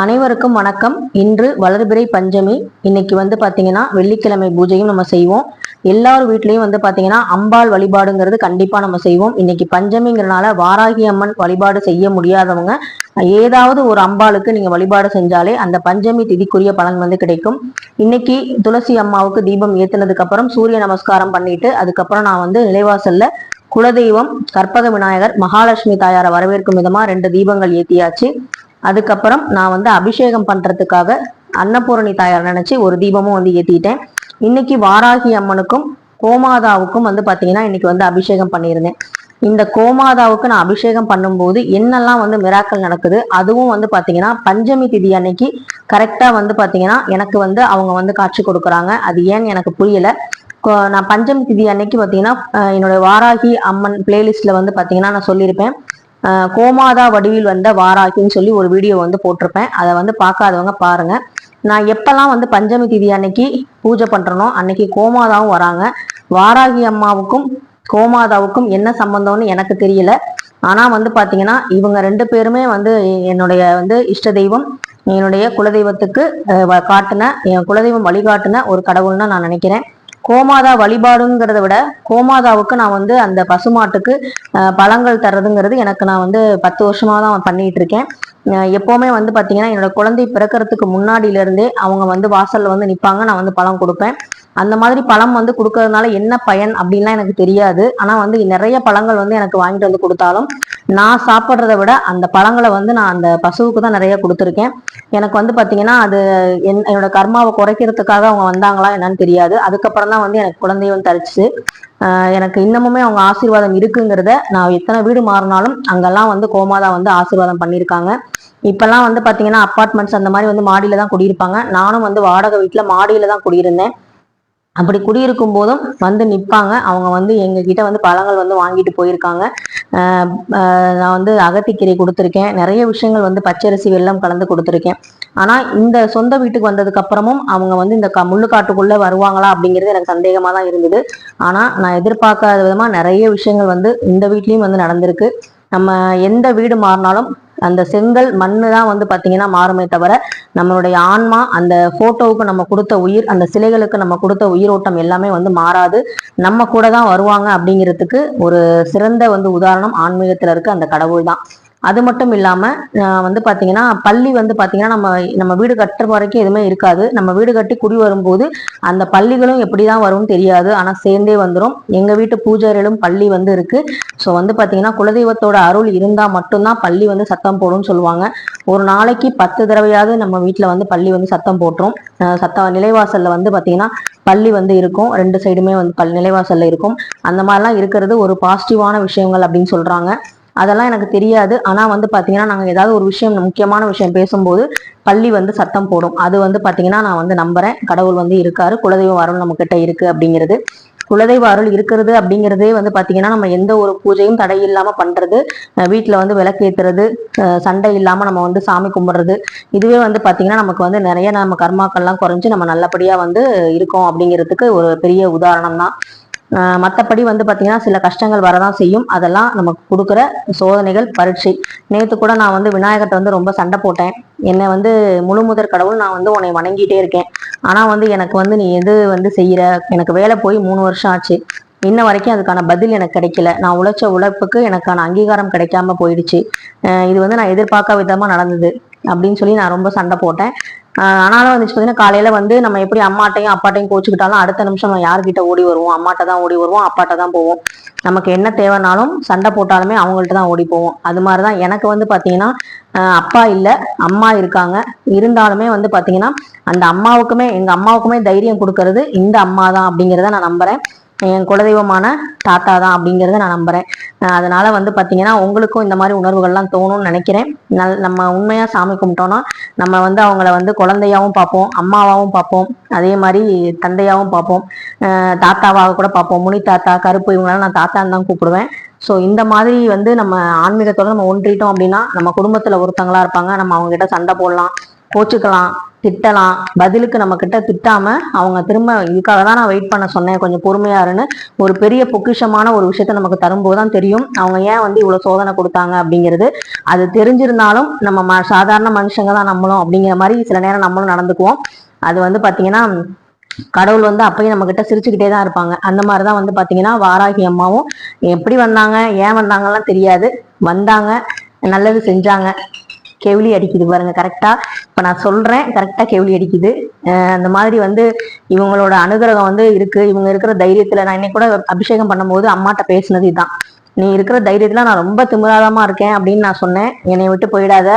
அனைவருக்கும் வணக்கம். இன்று வளர்பிறை பஞ்சமி. இன்னைக்கு வந்து பார்த்தீங்கன்னா வெள்ளிக்கிழமை பூஜையும் நம்ம செய்வோம். எல்லார் வீட்லேயும் வந்து பார்த்தீங்கன்னா அம்பாள் வழிபாடுங்கிறது கண்டிப்பாக நம்ம செய்வோம். இன்னைக்கு பஞ்சமிங்கிறனால வாராகி அம்மன் வழிபாடு செய்ய முடியாதவங்க ஏதாவது ஒரு அம்பாளுக்கு நீங்கள் வழிபாடு செஞ்சாலே அந்த பஞ்சமி திதிக்குரிய பலன் வந்து கிடைக்கும். இன்னைக்கு துளசி அம்மாவுக்கு தீபம் ஏத்துனதுக்கு அப்புறம் சூரிய நமஸ்காரம் பண்ணிட்டு அதுக்கப்புறம் நான் வந்து நிலைவாசல்ல குலதெய்வம் கற்பக விநாயகர் மகாலட்சுமி தாயாரை வரவேற்கும் விதமா ரெண்டு தீபங்கள் ஏத்தியாச்சு. அதுக்கப்புறம் நான் வந்து அபிஷேகம் பண்ணுறதுக்காக அன்னபூரணி தாயார் நினச்சி ஒரு தீபமும் வந்து ஏற்றிட்டேன் இன்னைக்கு வாராகி அம்மனுக்கும் கோமாதாவுக்கும் வந்து பார்த்தீங்கன்னா இன்னைக்கு வந்து அபிஷேகம் பண்ணியிருந்தேன். இந்த கோமாதாவுக்கு நான் அபிஷேகம் பண்ணும்போது என்னெல்லாம் வந்து மிராக்கள் நடக்குது அதுவும் வந்து பார்த்தீங்கன்னா பஞ்சமி திதி அன்னைக்கு கரெக்டாக வந்து பார்த்தீங்கன்னா எனக்கு வந்து அவங்க வந்து காட்சி கொடுக்குறாங்க. அது ஏன்னு எனக்கு புரியலை. நான் பஞ்சமி திதி அன்னைக்கு பார்த்தீங்கன்னா என்னுடைய என்னோட வாராகி அம்மன் பிளேலிஸ்ட்ல வந்து பார்த்தீங்கன்னா நான் சொல்லியிருப்பேன். கோமாதா வடிவில் வந்த வாராகின்னு சொல்லி ஒரு வீடியோ வந்து போட்டிருப்பேன். அதை வந்து பார்க்காதவங்க பாருங்க. நான் எப்பெல்லாம் வந்து பஞ்சமி திதி அன்னைக்கு பூஜை பண்றேனோ அன்னைக்கு கோமாதாவும் வராங்க. வாராகி அம்மாவுக்கும் கோமாதாவுக்கும் என்ன சம்பந்தம்னு எனக்கு தெரியல. ஆனா வந்து பாத்தீங்கன்னா இவங்க ரெண்டு பேருமே வந்து என்னுடைய வந்து இஷ்ட தெய்வம் என்னுடைய குலதெய்வத்துக்கு காட்டின என் குலதெய்வம் வழிகாட்டின ஒரு கடவுள்னு நான் நினைக்கிறேன். கோமாதா வழிபாடுங்கிறத விட கோமாதாவுக்கு நான் வந்து அந்த பசுமாட்டுக்கு பழங்கள் தர்றதுங்கிறது எனக்கு நான் வந்து பத்து வருஷமாக தான் பண்ணிட்டு இருக்கேன். அஹ், எப்பவுமே வந்து பாத்தீங்கன்னா என்னோட குழந்தை பிறக்கிறதுக்கு முன்னாடியிலேருந்தே அவங்க வந்து வாசல்ல வந்து நிப்பாங்க. நான் வந்து பழம் கொடுப்பேன். அந்த மாதிரி பழம் வந்து கொடுக்கறதுனால என்ன பயன் அப்படின்லாம் எனக்கு தெரியாது. ஆனால் வந்து நிறைய பழங்கள் வந்து எனக்கு வாங்கிட்டு வந்து கொடுத்தாலும் நான் சாப்பிட்றத விட அந்த பழங்களை வந்து நான் அந்த பசுவுக்கு தான் நிறைய கொடுத்துருக்கேன். எனக்கு வந்து பார்த்தீங்கன்னா அது என் என்னோட கர்மாவை குறைக்கிறதுக்காக அவங்க வந்தாங்களா என்னன்னு தெரியாது. அதுக்கப்புறம் தான் வந்து எனக்கு குழந்தையும் தரிச்சு. எனக்கு இன்னமுமே அவங்க ஆசீர்வாதம் இருக்குங்கிறத நான் எத்தனை வீடு மாறினாலும் அங்கெல்லாம் வந்து கோமாதா வந்து ஆசீர்வாதம் பண்ணியிருக்காங்க. இப்பெல்லாம் வந்து பார்த்தீங்கன்னா அப்பார்ட்மெண்ட்ஸ் அந்த மாதிரி வந்து மாடியில தான் குடியிருப்பாங்க. நானும் வந்து வாடகை வீட்டில் மாடியில தான் குடியிருந்தேன். அப்படி குடியிருக்கும் போதும் வந்து நிற்பாங்க அவங்க வந்து எங்ககிட்ட வந்து பழங்கள் வந்து வாங்கிட்டு போயிருக்காங்க. நான் வந்து அகத்திக்கீரை கொடுத்துருக்கேன். நிறைய விஷயங்கள் வந்து பச்சரிசி வெள்ளம் கலந்து கொடுத்துருக்கேன். ஆனால் இந்த சொந்த வீட்டுக்கு வந்ததுக்கு அப்புறமும் அவங்க வந்து இந்த க- முள்ளுக்காட்டுக்குள்ளே வருவாங்களா அப்படிங்கிறது எனக்கு சந்தேகமாக தான் இருந்தது. ஆனால் நான் எதிர்பார்க்காத விதமாக நிறைய விஷயங்கள் வந்து இந்த வீட்லேயும் வந்து நடந்திருக்கு. நம்ம எந்த வீடு மாறினாலும் அந்த செங்கல் மண்ணு தான் வந்து பாத்தீங்கன்னா மாறுமே தவிர நம்மளுடைய ஆன்மா அந்த போட்டோவுக்கு நம்ம கொடுத்த உயிர் அந்த சிலைகளுக்கு நம்ம கொடுத்த உயிரோட்டம் எல்லாமே வந்து மாறாது. நம்ம கூட தான் வருவாங்க அப்படிங்கிறதுக்கு ஒரு சிறந்த வந்து உதாரணம் ஆன்மீகத்துல இருக்க அந்த கடவுள் தான் அது மட்டும் இல்லாமல் வந்து பார்த்தீங்கன்னா பள்ளி வந்து பார்த்திங்கன்னா நம்ம நம்ம வீடு கட்டுற வரைக்கும் எதுவுமே இருக்காது. நம்ம வீடு கட்டி குடி வரும்போது அந்த பள்ளிகளும் எப்படி தான் வரும்னு தெரியாது. ஆனால் சேர்ந்தே வந்துடும் எங்கள் வீட்டு பூஜைகளும் பள்ளி வந்து இருக்குது ஸோ வந்து பார்த்திங்கன்னா குலதெய்வத்தோட அருள் இருந்தால் மட்டும்தான் பள்ளி வந்து சத்தம் போடும்னு சொல்லுவாங்க. ஒரு நாளைக்கு பத்து தடவையாவது நம்ம வீட்டில் வந்து பள்ளி வந்து சத்தம் போட்டுரும். சத்தம் நிலைவாசலில் வந்து பார்த்திங்கன்னா பள்ளி வந்து இருக்கும். ரெண்டு சைடுமே வந்து பல் நிலைவாசலில் இருக்கும். அந்த மாதிரிலாம் இருக்கிறது ஒரு பாசிட்டிவான விஷயங்கள் அப்படின்னு சொல்கிறாங்க அதெல்லாம் எனக்கு தெரியாது. ஆனால் வந்து பார்த்தீங்கன்னா நாங்கள் ஏதாவது ஒரு விஷயம் முக்கியமான விஷயம் பேசும்போது பள்ளி வந்து சத்தம் போடும். அது வந்து பார்த்தீங்கன்னா நான் வந்து நம்புறேன். கடவுள் வந்து இருக்காரு. குலதெய்வ அருள் நம்ம கிட்ட இருக்கு அப்படிங்கிறது. குலதெய்வ அருள் இருக்கிறது அப்படிங்கிறதே வந்து பார்த்தீங்கன்னா நம்ம எந்த ஒரு பூஜையும் தடை இல்லாமல் பண்ணுறது வீட்டில் வந்து விளக்கேத்துறது அஹ் சண்டை இல்லாமல் நம்ம வந்து சாமி கும்பிட்றது இதுவே வந்து பார்த்தீங்கன்னா நமக்கு வந்து நிறைய நம்ம கர்மாக்கள்லாம் குறைஞ்சு நம்ம நல்லபடியாக வந்து இருக்கோம் அப்படிங்கிறதுக்கு ஒரு பெரிய உதாரணம் தான் மற்றபடி வந்து பார்த்தீங்கன்னா சில கஷ்டங்கள் வரதான் செய்யும். அதெல்லாம் நமக்கு கொடுக்குற சோதனைகள் பரீட்சை. நேற்று கூட நான் வந்து விநாயகர்கிட்ட வந்து ரொம்ப சண்டை போட்டேன். என்னை வந்து முழு முதற் கடவுள் நான் வந்து உன்னை வணங்கிட்டே இருக்கேன். ஆனால் வந்து எனக்கு வந்து நீ எது வந்து செய்கிற எனக்கு வேலை போய் மூணு வருஷம் ஆச்சு. இன்ன வரைக்கும் அதுக்கான பதில் எனக்கு கிடைக்கல. நான் உழைச்ச உழைப்புக்கு எனக்கான அங்கீகாரம் கிடைக்காம போயிடுச்சு. இது வந்து நான் எதிர்பார்க்க விதமாக நடந்தது. அப்படின்னு சொல்லி நான் ரொம்ப சண்டை போட்டேன். ஆஹ் ஆனாலும் வந்துச்சு பார்த்தீங்கன்னா காலையில வந்து நம்ம எப்படி அம்மாட்டையும் அப்பாட்டையும் கோச்சுக்கிட்டாலும் அடுத்த நிமிஷம் நம்ம யார்கிட்ட ஓடி வருவோம்? அம்மாட்ட தான் ஓடி வருவோம் அப்பாட்ட தான் போவோம். நமக்கு என்ன தேவைனாலும் சண்டை போட்டாலுமே அவங்கள்ட்ட தான் ஓடி போவோம். அது மாதிரி தான் எனக்கு வந்து பாத்தீங்கன்னா அப்பா இல்ல அம்மா இருக்காங்க. இருந்தாலுமே வந்து பாத்தீங்கன்னா அந்த அம்மாவுக்குமே எங்க அம்மாவுக்குமே தைரியம் கொடுக்கறது இந்த அம்மா தான் அப்படிங்கிறத நான் நம்புறேன். என் குலதெய்வமான தாத்தா தான் அப்படிங்கிறத நான் நம்புகிறேன் அதனால் அதனால வந்து பார்த்தீங்கன்னா உங்களுக்கும் இந்த மாதிரி உணர்வுகள்லாம் தோணும்னு நினைக்கிறேன். நல் நம்ம உண்மையாக சாமி கும்பிட்டோன்னா நம்ம வந்து அவங்கள வந்து குழந்தையாவும் பார்ப்போம் அம்மாவாகவும் பார்ப்போம் அதே மாதிரி தந்தையாகவும் பார்ப்போம் தாத்தாவாக கூட பார்ப்போம். முனி தாத்தா கருப்பு இவங்களாம் நான் தாத்தான்னு தான் கூப்பிடுவேன். ஸோ இந்த மாதிரி வந்து நம்ம ஆன்மீகத்தோட நம்ம ஒன்றிட்டோம் அப்படின்னா நம்ம குடும்பத்தில் ஒருத்தங்களா இருப்பாங்க. நம்ம அவங்க கிட்ட சண்டை போடலாம் கோச்சுக்கலாம். திட்டலாம். பதிலுக்கு நம்ம கிட்ட திட்டாம அவங்க திரும்ப இதுக்காக தான் நான் வெயிட் பண்ண சொன்னேன். கொஞ்சம் பொறுமையா இருன்னு. ஒரு பெரிய பொக்கிஷமான ஒரு விஷயத்த நமக்கு தரும்போது தான் தெரியும். அவங்க ஏன் வந்து இவ்வளவு சோதனை கொடுத்தாங்க அப்படிங்கிறது. அது தெரிஞ்சிருந்தாலும் நம்ம ம- சாதாரண மனுஷங்க தான் நம்மளும் அப்படிங்கிற மாதிரி சில நேரம் நம்மளும் நடந்துக்குவோம். அது வந்து பாத்தீங்கன்னா கடவுள் வந்து அப்பயும் நம்ம கிட்ட சிரிச்சுக்கிட்டே தான் இருப்பாங்க. அந்த மாதிரிதான் வந்து பாத்தீங்கன்னா வாராகி அம்மாவும் எப்படி வந்தாங்க? ஏன் வந்தாங்கலாம் தெரியாது. வந்தாங்க. நல்லது செஞ்சாங்க. கெவிலி அடிக்குது பாருங்க கரெக்டா இப்ப நான் சொல்றேன் கரெக்டா கெவிலி அடிக்குது. அந்த மாதிரி வந்து இவங்களோட அனுகிரகம் வந்து இருக்கு. இவங்க இருக்கிற தைரியத்துல நான் இன்னைக்கு கூட அபிஷேகம் பண்ணும்போது அம்மாட்ட பேசினது இதுதான் நீ இருக்கிற தைரியத்துல நான் ரொம்ப திமிராதமா இருக்கேன் அப்படின்னு நான் சொன்னேன். என்னை விட்டு போயிடாத.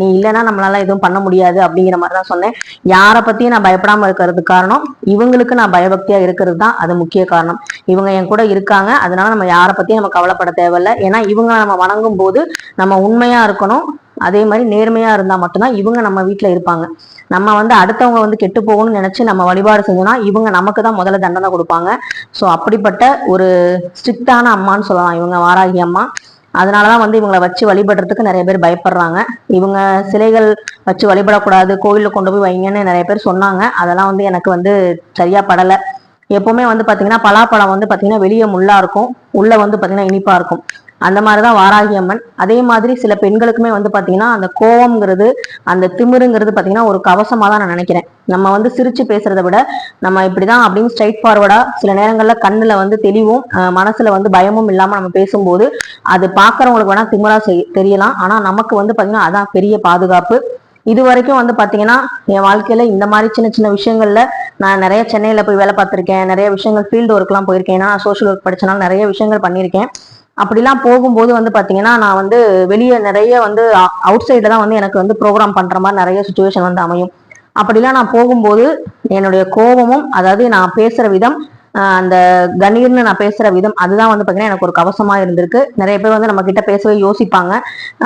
நீ இல்லைன்னா நம்மளால எதுவும் பண்ண முடியாது அப்படிங்கிற மாதிரி தான் சொன்னேன். யாரை பத்தியும் நான் பயப்படாம இருக்கிறதுக்கு காரணம் இவங்களுக்கு நான் பயபக்தியா இருக்கிறது தான் அது முக்கிய காரணம். இவங்க என் கூட இருக்காங்க அதனால நம்ம யாரை பத்தியும் நம்ம கவலைப்பட தேவையில்லை. ஏன்னா இவங்க நம்ம வணங்கும் போது நம்ம உண்மையா இருக்கணும். அதே மாதிரி நேர்மையாக இருந்தால் மட்டும்தான் இவங்க நம்ம வீட்டில் இருப்பாங்க. நம்ம வந்து அடுத்தவங்க வந்து கெட்டு போகணும்னு நினச்சி நம்ம வழிபாடு செஞ்சோம்னா இவங்க நமக்கு தான் முதல்ல தண்டனை கொடுப்பாங்க. ஸோ அப்படிப்பட்ட ஒரு ஸ்ட்ரிக்டான அம்மான்னு சொல்லலாம். இவங்க வாராகி அம்மா. அதனால தான் வந்து இவங்களை வச்சு வழிபடுறதுக்கு நிறைய பேர் பயப்படுறாங்க. இவங்க சிலைகள் வச்சு வழிபடக்கூடாது கோயில்ல கொண்டு போய் வைங்கன்னு நிறைய பேர் சொன்னாங்க. அதெல்லாம் வந்து எனக்கு வந்து சரியாக படலை. எப்போவுமே வந்து பார்த்தீங்கன்னா பலாப்பழம் வந்து பார்த்தீங்கன்னா வெளியே முள்ளாக இருக்கும். உள்ளே வந்து பார்த்தீங்கன்னா இனிப்பாக இருக்கும். அந்த மாதிரிதான் வாராகி அம்மன். அதே மாதிரி சில பெண்களுக்குமே வந்து பாத்தீங்கன்னா அந்த கோவம்ங்கிறது அந்த திமிருங்கிறது பாத்தீங்கன்னா ஒரு கவசமா தான் நான் நினைக்கிறேன். நம்ம வந்து சிரிச்சு பேசுறதை விட நம்ம இப்படிதான் அப்படின்னு ஸ்ட்ரைட் ஃபார்வர்டா சில நேரங்கள்ல கண்ணுல வந்து தெளிவும் மனசுல வந்து பயமும் இல்லாம நம்ம பேசும்போது அது பாக்குறவங்களுக்கு வேணா திமிரா தெரியலாம். ஆனா நமக்கு வந்து பாத்தீங்கன்னா அதான் பெரிய பாதுகாப்பு. இது வரைக்கும் வந்து பாத்தீங்கன்னா என் வாழ்க்கையில இந்த மாதிரி சின்ன சின்ன விஷயங்கள்ல நான் நிறைய சென்னையில போய் வேலை பார்த்திருக்கேன். நிறைய விஷயங்கள் ஃபீல்டு ஒர்க்லாம் போயிருக்கேன். ஏன்னா சோஷியல் ஒர்க் படிச்சனால நிறைய விஷயங்கள் பண்ணியிருக்கேன். அப்படிலாம் போகும்போது வந்து பார்த்தீங்கன்னா நான் வந்து வெளியே நிறைய வந்து அவுட் சைடில் தான் வந்து எனக்கு வந்து ப்ரோக்ராம் பண்ணுற மாதிரி நிறைய சுச்சுவேஷன் வந்து அமையும். அப்படிலாம் நான் போகும்போது என்னுடைய கோபமும் அதாவது நான் பேசுகிற விதம் அந்த கணீர்னு நான் பேசுகிற விதம் அதுதான் வந்து பார்த்தீங்கன்னா எனக்கு ஒரு கவசமாக இருந்திருக்கு. நிறைய பேர் வந்து நம்ம கிட்ட பேசவே யோசிப்பாங்க.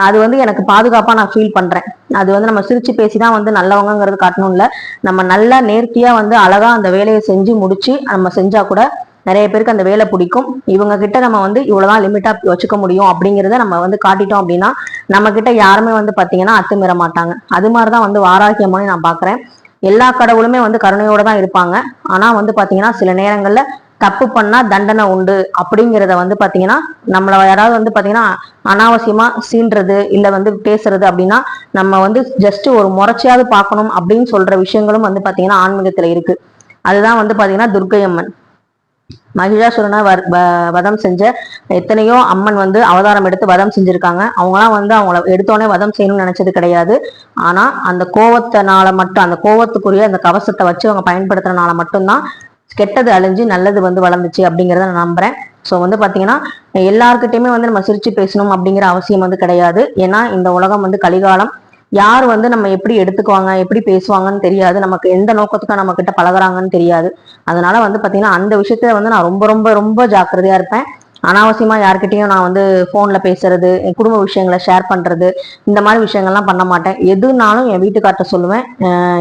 அது வந்து எனக்கு பாதுகாப்பாக நான் ஃபீல் பண்ணுறேன் அது வந்து நம்ம சிரித்து பேசி தான் வந்து நல்லவங்கிறது காட்டணும் இல்லை நம்ம நல்லா நேர்த்தியாக வந்து அழகாக அந்த வேலையை செஞ்சு முடித்து நம்ம செஞ்சால் கூட நிறைய பேருக்கு அந்த வேலை பிடிக்கும். இவங்க கிட்ட நம்ம வந்து இவ்வளவுதான் லிமிட்டா வச்சுக்க முடியும் அப்படிங்கறத நம்ம வந்து காட்டிட்டோம் அப்படின்னா நம்ம கிட்ட யாருமே வந்து பாத்தீங்கன்னா அத்துமீற மாட்டாங்க. அது மாதிரிதான் வந்து வாராகியமான நான் பாக்குறேன். எல்லா கடவுளுமே வந்து கருணையோட தான் இருப்பாங்க. ஆனா வந்து பாத்தீங்கன்னா சில நேரங்கள்ல தப்பு பண்ணா தண்டனை உண்டு அப்படிங்கிறத வந்து பாத்தீங்கன்னா நம்மள யாராவது வந்து பாத்தீங்கன்னா அனாவசியமா சீன்றது இல்ல வந்து பேசுறது அப்படின்னா நம்ம வந்து ஜஸ்ட் ஒரு முறைச்சியாவது பார்க்கணும் அப்படின்னு சொல்ற விஷயங்களும் வந்து பாத்தீங்கன்னா ஆன்மீகத்துல இருக்கு. அதுதான் வந்து பாத்தீங்கன்னா துர்க்கை அம்மன் மகிஷாசுரனை வர்- வ- வதம் செஞ்ச எத்தனையோ அம்மன் வந்து அவதாரம் எடுத்து வதம் செஞ்சிருக்காங்க. அவங்களாம் வந்து அவங்கள எடுத்தோடனே வதம் செய்யணும்னு நினைச்சது கிடையாது. ஆனா அந்த கோவத்தினால மட்டும் அந்த கோவத்துக்குரிய அந்த கவசத்தை வச்சு அவங்க பயன்படுத்துறதுனால மட்டும்தான் கெட்டது அழிஞ்சு நல்லது வந்து வளர்ந்துச்சு அப்படிங்கிறத நான் நம்புறேன். ஸோ வந்து பார்த்தீங்கன்னா எல்லாருக்கிட்டையுமே வந்து நம்ம சிரிச்சு பேசணும் அப்படிங்கிற அவசியம் வந்து கிடையாது. ஏன்னா இந்த உலகம் வந்து கலிகாலம். யார் வந்து நம்ம எப்படி எடுத்துக்குவாங்க எப்படி பேசுவாங்கன்னு தெரியாது. நமக்கு எந்த நோக்கத்துக்கும் நம்ம கிட்ட பழகுறாங்கன்னு தெரியாது. அதனால வந்து பார்த்தீங்கன்னா அந்த விஷயத்துல வந்து நான் ரொம்ப ரொம்ப ரொம்ப ஜாக்கிரதையா இருப்பேன். அனாவசியமா யார்கிட்டயும் நான் வந்து போன்ல பேசுறது என் குடும்ப விஷயங்களை ஷேர் பண்றது இந்த மாதிரி விஷயங்கள்லாம் பண்ண மாட்டேன். எதுனாலும் என் வீட்டுக்கார்ட்ட சொல்லுவேன்.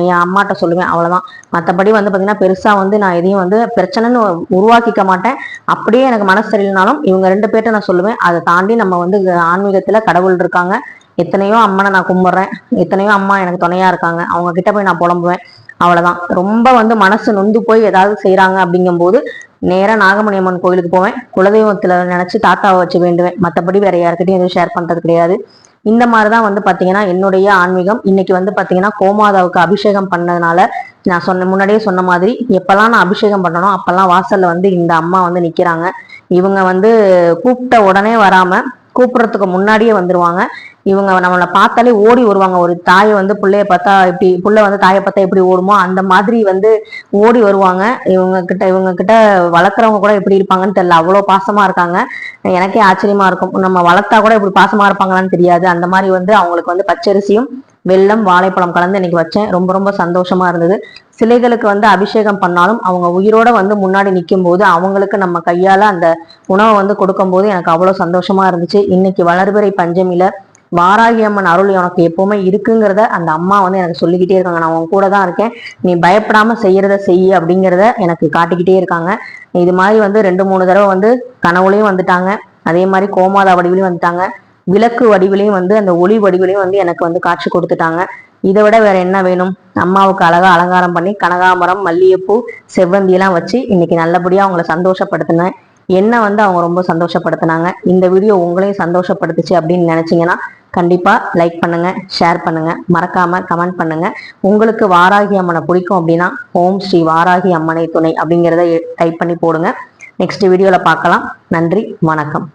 என் அம்மாட்ட சொல்லுவேன் அவ்வளவுதான். மற்றபடி வந்து பாத்தீங்கன்னா பெருசா வந்து நான் எதையும் வந்து பிரச்சனைன்னு உருவாக்கிக்க மாட்டேன். அப்படியே எனக்கு மனசு சரியில்லைனாலும் இவங்க ரெண்டு பேர்ட்ட நான் சொல்லுவேன். அதை தாண்டி நம்ம வந்து ஆன்மீகத்துல கடவுள் இருக்காங்க. எத்தனையோ அம்மனை நான் கும்பிட்றேன். எத்தனையோ அம்மா எனக்கு துணையா இருக்காங்க. அவங்க கிட்ட போய் நான் புலம்புவேன். அவ்வளவுதான். ரொம்ப வந்து மனசு நொந்து போய் ஏதாவது செய்கிறாங்க அப்படிங்கும்போது நேராக நாகமணி அம்மன் கோயிலுக்கு போவேன். குலதெய்வத்தில் நினச்சி தாத்தாவை வச்சு வேண்டுவேன். மற்றபடி வேற யாருக்கிட்டையும் எதுவும் ஷேர் பண்ணுறது கிடையாது. இந்த மாதிரி தான் வந்து பார்த்தீங்கன்னா என்னுடைய ஆன்மீகம். இன்னைக்கு வந்து பார்த்தீங்கன்னா கோமாதாவுக்கு அபிஷேகம் பண்ணதுனால நான் சொன்ன முன்னாடியே சொன்ன மாதிரி எப்பெல்லாம் நான் அபிஷேகம் பண்ணணும் அப்பெல்லாம் வாசலில் வந்து இந்த அம்மா வந்து நிற்கிறாங்க இவங்க வந்து கூப்பிட்ட உடனே வராமல் கூப்பிடுறதுக்கு முன்னாடியே வந்துருவாங்க. இவங்க நம்மளை பார்த்தாலே ஓடி வருவாங்க. ஒரு தாயை வந்து பிள்ளைய பார்த்தா இப்படி பிள்ளை வந்து தாயை பார்த்தா எப்படி ஓடுமோ அந்த மாதிரி வந்து ஓடி வருவாங்க. இவங்க கிட்ட இவங்க கிட்ட வளர்க்குறவங்க கூட எப்படி இருப்பாங்கன்னு தெரியல. அவ்வளோ பாசமா இருக்காங்க. எனக்கே ஆச்சரியமா இருக்கும். நம்ம வளர்த்தா கூட இப்படி பாசமா இருப்பாங்களான்னு தெரியாது. அந்த மாதிரி வந்து அவங்களுக்கு வந்து பச்சரிசியும் வெள்ளம் வாழைப்பழம் கலந்து இன்னைக்கு வச்சேன். ரொம்ப ரொம்ப சந்தோஷமா இருந்தது. சிலைகளுக்கு வந்து அபிஷேகம் பண்ணாலும் அவங்க உயிரோட வந்து முன்னாடி நிற்கும் போது அவங்களுக்கு நம்ம கையால அந்த உணவை வந்து கொடுக்கும்போது எனக்கு அவ்வளோ சந்தோஷமா இருந்துச்சு. இன்னைக்கு வளர்பிறை பஞ்சமியில வாராகி அம்மன் அருள் உனக்கு எப்பவுமே இருக்குங்கிறத அந்த அம்மா வந்து எனக்கு சொல்லிக்கிட்டே இருக்காங்க. நான் உன் கூட தான் இருக்கேன். நீ பயப்படாம செய்யறத செய் அப்படிங்கிறத எனக்கு காட்டிக்கிட்டே இருக்காங்க. இது மாதிரி வந்து ரெண்டு மூணு தடவை வந்து கனவுலையும் வந்துட்டாங்க. அதே மாதிரி கோமாதா வடிவிலையும் வந்துட்டாங்க. விளக்கு வடிவிலையும் வந்து அந்த ஒளி வடிவிலையும் வந்து எனக்கு வந்து காட்சி கொடுத்துட்டாங்க. இதை விட வேற என்ன வேணும்? அம்மாவுக்கு அழகா அலங்காரம் பண்ணி கனகாமரம் மல்லிகைப்பூ செவ்வந்தி எல்லாம் வச்சு இன்னைக்கு நல்லபடியா அவங்கள சந்தோஷப்படுத்தினேன் என்ன வந்து அவங்க ரொம்ப சந்தோஷப்படுத்தினாங்க. இந்த வீடியோ உங்களையும் சந்தோஷப்படுத்துச்சு அப்படின்னு நினைச்சீங்கன்னா கண்டிப்பா லைக் பண்ணுங்க ஷேர் பண்ணுங்க மறக்காம கமெண்ட் பண்ணுங்க. உங்களுக்கு வாராகி அம்மனை பிடிக்கும் அப்படின்னா ஓம் ஸ்ரீ வாராகி அம்மனை துணை அப்படிங்கிறத டைப் பண்ணி போடுங்க. நெக்ஸ்ட் வீடியோல பார்க்கலாம். நன்றி வணக்கம்.